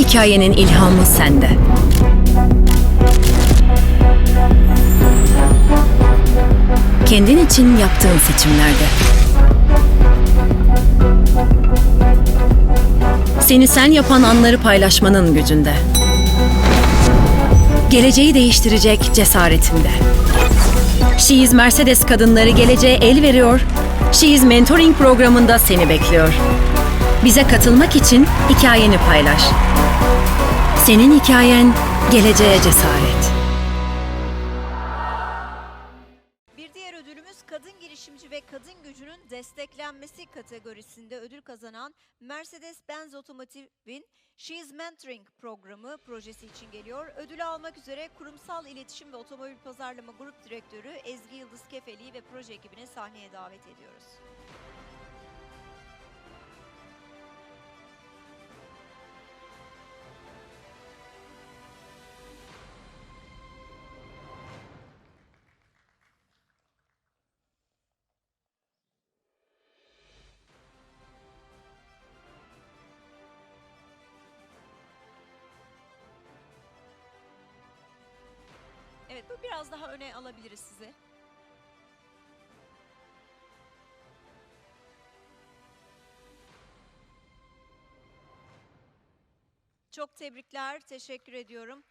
Hikayenin ilhamı sende. Kendin için yaptığın seçimlerde. Seni sen yapan anları paylaşmanın gücünde. Geleceği değiştirecek cesaretinde. İs Mercedes kadınları geleceğe el veriyor. İs Mentoring programında seni bekliyor. Bize katılmak için hikayeni paylaş. Senin hikayen geleceğe cesaret. Bir diğer ödülümüz kadın girişimci ve kadın gücünün desteklenmesi kategorisinde ödül kazanan Mercedes-Benz Otomotiv'in She's Mentoring programı projesi için geliyor. Ödülü almak üzere kurumsal iletişim ve otomobil pazarlama grup direktörü Ezgi Yıldız Kefeli ve proje ekibini sahneye davet ediyoruz. Bu biraz daha öne alabiliriz sizi. Çok tebrikler, teşekkür ediyorum.